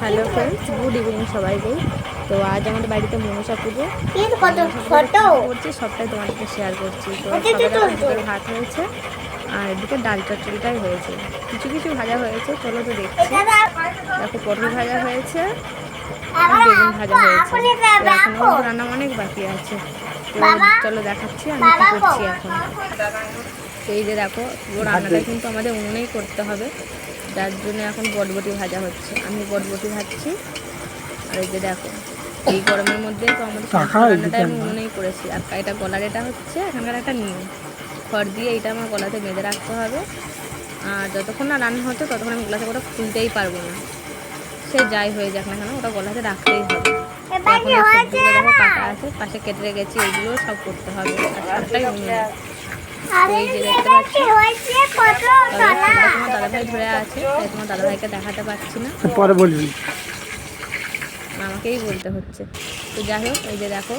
Hello friends good evening সবাইকেই। তো আজ আমাদের বাড়িতে মনসা পুজো। করছি সবটাই তোমাদেরকে শেয়ার করছি। তো ভাত হয়েছে আর এদিকে ডাল চচ্চড়িটাই হয়েছে। কিছু কিছু ভাজা হয়েছে চলো তো দেখছি। দেখো পটল ভাজা হয়েছে বেগুন ভাজা হয়েছে। এখনও রান্না অনেক বাকি আছে। তো চলো দেখাচ্ছি আমি কি করছি এখন। তো এই যে দেখো পুরো রান্নাটা কিন্তু আমাদের উনুনেই করতে হবে। যার জন্য এখন বটবটি ভাজা হচ্ছে। আমি বটবটি ভাজছি। আর এই যে দেখো এই গরমের মধ্যে তো আমাদের রান্নাটা আমি উনুনেই করেছি। আর এটা গলার এটা হচ্ছে এখানকার একটা নিয়ম। খড় দিয়ে এটা আমার গলাতে বেঁধে রাখতে হবে। আর যতক্ষণ না রান্না হচ্ছে ততক্ষণ আমি গলাতে ওটা খুলতেই পারব না। সে যাই হয়ে যাক না কেন ওটা গলাতে রাখতেই হবে। এখন কাটা আছে পাশে কেটে রেখেছি এগুলো সব করতে হবে। আর সবটাই এই যে দেখতে পাচ্ছ। তোমার দাদাভাই ধরে আছে তাই তোমার দাদাভাইকে দেখাতে পারছি না। পরে বলবি। আমাকেই বলতে হচ্ছে। তো যাই হোক এই যে দেখো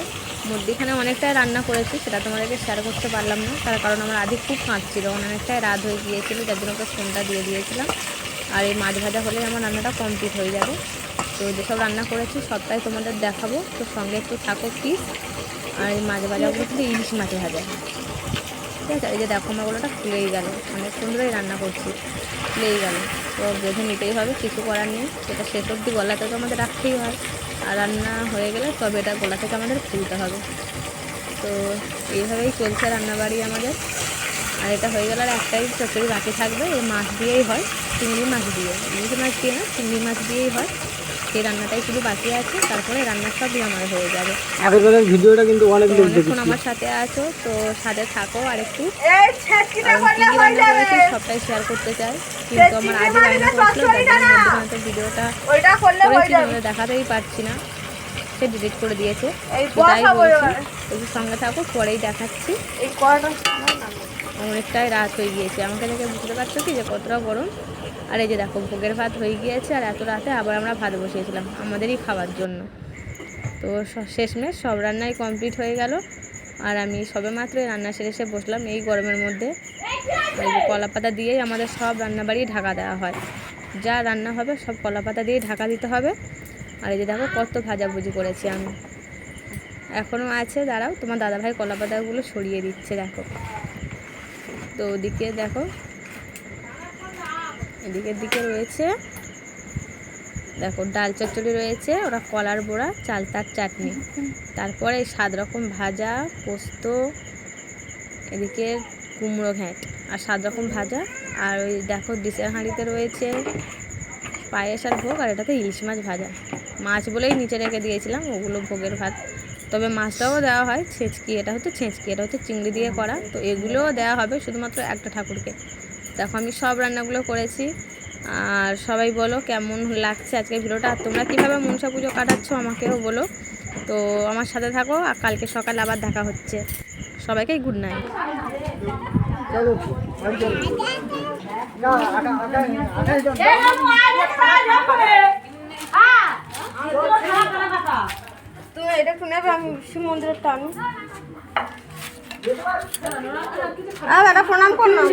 মুরগিখানে অনেকটাই রান্না করেছি সেটা তোমাদেরকে শেয়ার করতে পারলাম না তার কারণ আমার আদি খুব কাঁদছিল অনেকটাই রাত হয়ে গিয়েছিল যার জন্য ওকে ফোনটা দিয়ে দিয়েছিলাম। আর এই মাছ ভাজা হলে আমার রান্নাটা কমপ্লিট হয়ে যাবে। তো যেসব রান্না করেছি সবটাই তোমাদের দেখাবো তো সঙ্গে একটু থাকো প্লিজ আর এই মাছ ভাজাগুলো কিন্তু ইলিশ মাছ ভাজা। ঠিক আছে, এই যে দেখো আমার গলাটা খুলেই গেল। অনেকক্ষণ ধরেই রান্না করছি খুলেই গেল। তো বেঁধে নিতেই হবে, কিছু করার নেই। সেটা শেষ অবধি গলাতে তো আমাদের রাখতেই হয়। আর রান্না হয়ে গেলে তবে এটা গলা থেকে আমাদের খুলতে হবে। তো এইভাবেই চলছে রান্নাবাড়ি আমাদের। আর এটা হয়ে গেলে আর একটাই চচ্চড়ি বাকি থাকবে, এই মাছ দিয়েই হয়, চিংড়ি মাছ দিয়ে। ইলিশ মাছ দিয়ে না, চিংড়ি মাছ দিয়েই হয়। সেই রান্নাটাই শুধু বাকি আছে তারপরে রান্না সবই আমার হয়ে যাবে। আগের ভিডিওটা কিন্তু অনেক লোক অনেকক্ষণ আমার সাথে আছো তো সাথে থাকো আর একটু। কারণ কী কী রান্না করেছি সবটাই শেয়ার করতে চাই। কিন্তু আমার আগে রান্না করেছিল ভিডিওটা করেছি দেখাতেই পারছি না। সে ডিলিট করে দিয়েছে। তাই বলছি একটু সঙ্গে থাকো পরেই দেখাচ্ছি। অনেকটাই রাত হয়ে গিয়েছে। আমাকে দেখে বুঝতে পারছ কি যে কতটা গরম। আর এই যে দেখো, ভোগের ভাত হয়ে গিয়েছে আর এত রাতে আবার আমরা ভাত বসিয়েছিলাম আমাদেরই খাওয়ার জন্য। তো শেষমেশ সব রান্নাই কমপ্লিট হয়ে গেল আর আমি সবে মাত্র রান্না সেরে এসে বসলাম এই গরমের মধ্যে। কলা পাতা দিয়েই আমাদের সব রান্নাবাড়ি ঢাকা দেওয়া হয়। যা রান্না হবে সব কলা পাতা দিয়েই ঢাকা দিতে হবে। আর এই যে দেখো, কত ভাজাভুজি করেছি আমি। এখনও আছে, দাঁড়াও, তোমার দাদাভাই কলা পাতাগুলো সরিয়ে দিচ্ছে, দেখো। তো ওদিকে দেখো এদিকের দিকে রয়েছে। দেখো, ডাল চচ্চড়ি রয়েছে, ওরা কলার বড়া, চালতার চাটনি। তারপরে সাত রকম ভাজা, পোস্ত, এদিকে কুমড়ো ঘ্যাঁট, আর সাত রকম ভাজা। আর ওই দেখো, ডিসের হাঁড়িতে রয়েছে পায়েস আর ভোগ, আর এটাতে ইলিশ মাছ ভাজা। মাছ বলেই নিচে রেখে দিয়েছিলাম, ওগুলো ভোগের ভাত। তবে মাছটাও দেওয়া হয় ছেঁচকি, এটা হচ্ছে ছেঁচকি, এটা হচ্ছে চিংড়ি দিয়ে করা। তো এগুলোও দেওয়া হবে শুধুমাত্র একটা ঠাকুরকে। দেখো, আমি সব রান্নাগুলো করেছি। আর সবাই বলো কেমন লাগছে আজকে ভিডিওটা, আর তোমরা কীভাবে মনসা পুজো কাটাচ্ছ আমাকেও বলো। তো আমার সাথে থাকো, আর কালকে সকালে আবার দেখা হচ্ছে। সবাইকে গুড নাইট তুমি এটা শুনে শিব মন্দিরের টান দাদা প্রণাম করলাম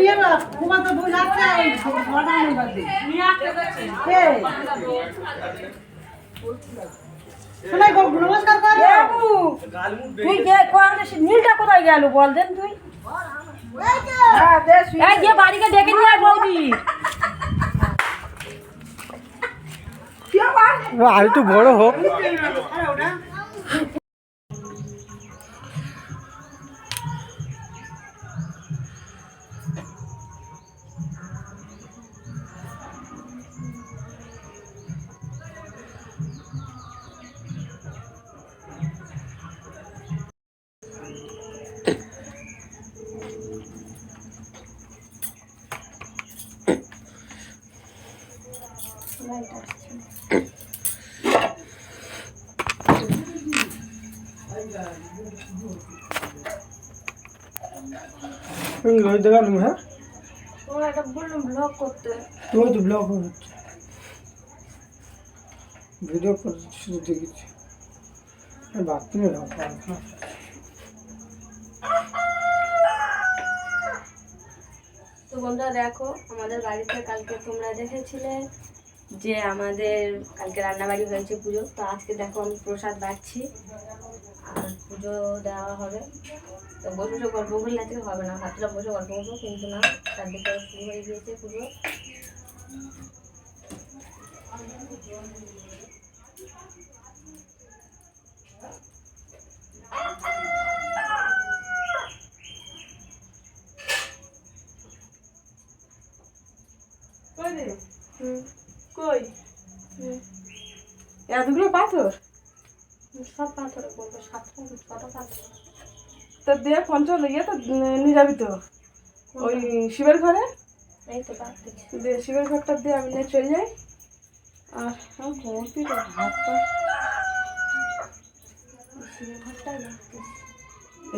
তুই নীলটা কোথায় গেল বল দেন তুই। এই যে বাড়িকে ডেকে নিয়ে বৌদি। আর একটু বড় হোক। তুমি রোজ দেখা তুমি হ্যাঁ তোমার এটা বললাম ব্লগ করতে। তুমি তো ব্লগ হচ্ছে। ভিডিও করে শুধু দেখেছি। বাথরুমে তো বন্ধুরা দেখো আমাদের বাড়িতে কালকে তোমরা দেখেছিলে যে আমাদের কালকে রান্নাবাড়ি হয়েছে পুজো। তো আজকে দেখো আমি প্রসাদ বাড়ছি। পুজো দেওয়া হবে। তো বসে বসে গল্প করলে আজকে হবে না। হাতটা বসে গল্প করব কিন্তু না চারদিকে শুরু হয়ে গিয়েছে পুজো। কই? এতগুলো পাথর? সব পাথরে করব সাতটা ছটা পাথর। তো দে পঞ্চাশ ইয়ে তো নিয়ে যাবি তো। ওই শিবের ঘরে? এই তো পাচ্ছি দে শিবের ঘরটা দিয়ে আমি নিয়ে চলে যাই। আর আমার ঘুমোতেই তো হাত পা।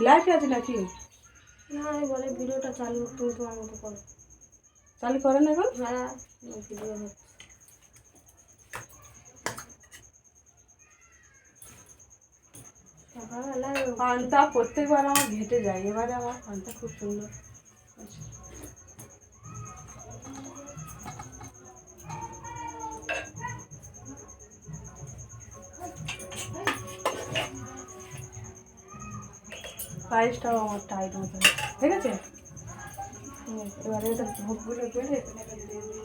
লাইফে আছে নাকি? না বলে ভিডিওটা চালু তুমি তোমার মতো করো। চালু করেন এখন? হ্যাঁ ভিডিও হচ্ছে। পানটা প্রত্যেকবার আমার ঘেটে যায় এবারে আমার পানটা খুব সুন্দর। পায়েসটাও আমার টাইট মতো ঠিক আছে এবারে এটা ভোগগুলো করে এখানে একটা দিয়ে দিই।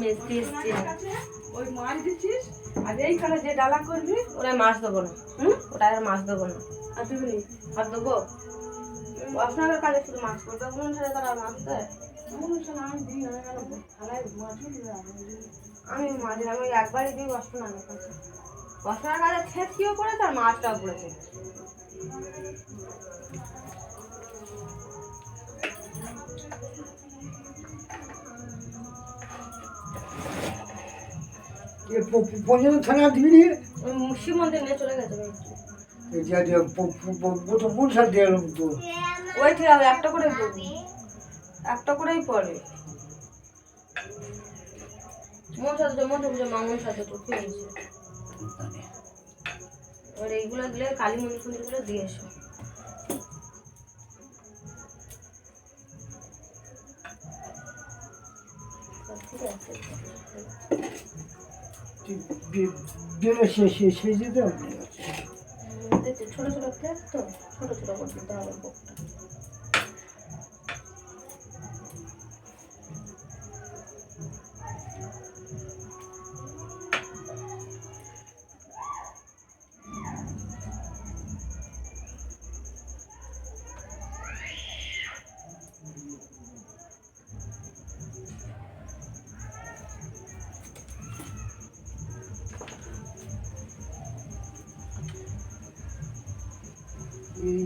মেজদি এসছে ওই মাছ দিচ্ছিস আর এইখানে যে ডালা করবি ওরা মাছ দেবো না। হুম? ওটা আর মাছ দেবো না। আর তুমি? আর দেবো? আপনাদের কাজে শুধু মাছ করবে কোন ছেলে তারা মাছ দেয়? আমি মাঝে আমি একবারই দিই অষ্টনার কাছে। অষ্টনার কাছে ছেঁচকিও পড়েছে আর মাছটাও পড়েছে। পঞ্চাশ থানা দিবি শিব মন্দির নিয়ে চলে গেছে কোন সাল দিয়ে তো? ওই ঠিক আছে একটা করে একটা করেই পড়ে। মন সাথে মন সাথে মামুন সাথে তো আছে। এবার এইগুলো দিলে কালী মন্দির ফন্দিরগুলো দিয়ে এসো। ঠিক আছে। বেড়ে শেষে শেষ যেতে হবে ছোটো ছোট প্লেট তো ছোটো ছোটো করে দিতে হবে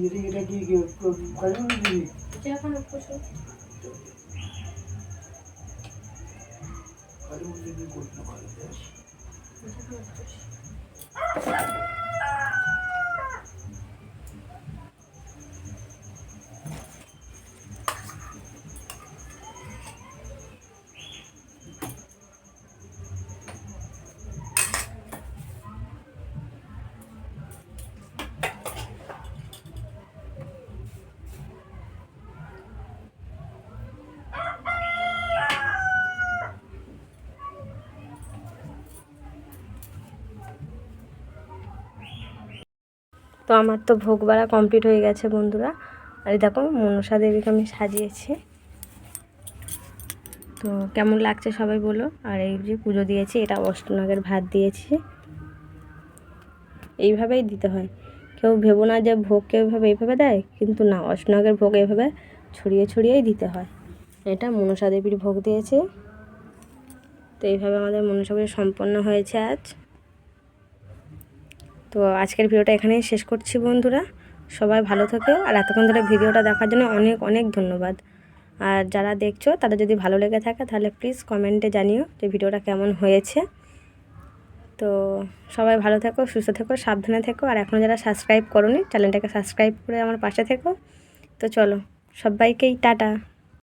ভোগটা এটা এটা কি কালী দিবি যে এখন খুশি কালী দিবি করতে পারি তো আমার তো ভোগ বাড়া কমপ্লিট হয়ে গেছে বন্ধুরা। আর দেখো, মনসা দেবীকে আমি সাজিয়েছি। তো কেমন লাগছে সবাই বলো। আর এই যে পুজো দিয়েছি, এটা অষ্টনাগের ভাত দিয়েছি। এইভাবেই দিতে হয়। কেউ ভেবো না যে ভোগ কেউ এইভাবে এইভাবে দেয়, কিন্তু না, অষ্টনাগের ভোগ এইভাবে ছড়িয়ে ছড়িয়েই দিতে হয়। এটা মনসা দেবীর ভোগ দিয়েছে। তো এইভাবে আমাদের মনসা পুজো সম্পন্ন হয়েছে আজ। তো আজকের ভিডিওটা এখানেই শেষ করছি বন্ধুরা। সবাই ভালো থেকো। আর এতক্ষণ ধরে ভিডিওটা দেখার জন্য অনেক অনেক ধন্যবাদ। আর যারা দেখছ, তাদের যদি ভালো লেগে থাকে, তাহলে প্লিজ কমেন্টে জানিও যে ভিডিওটা কেমন হয়েছে। তো সবাই ভালো থেকো, সুস্থ থেকো, সাবধানে থেকো। আর এখনও যারা সাবস্ক্রাইব করোনি চ্যানেলটাকে সাবস্ক্রাইব করে আমার পাশে থেকো। তো চলো, সবাইকেই টাটা।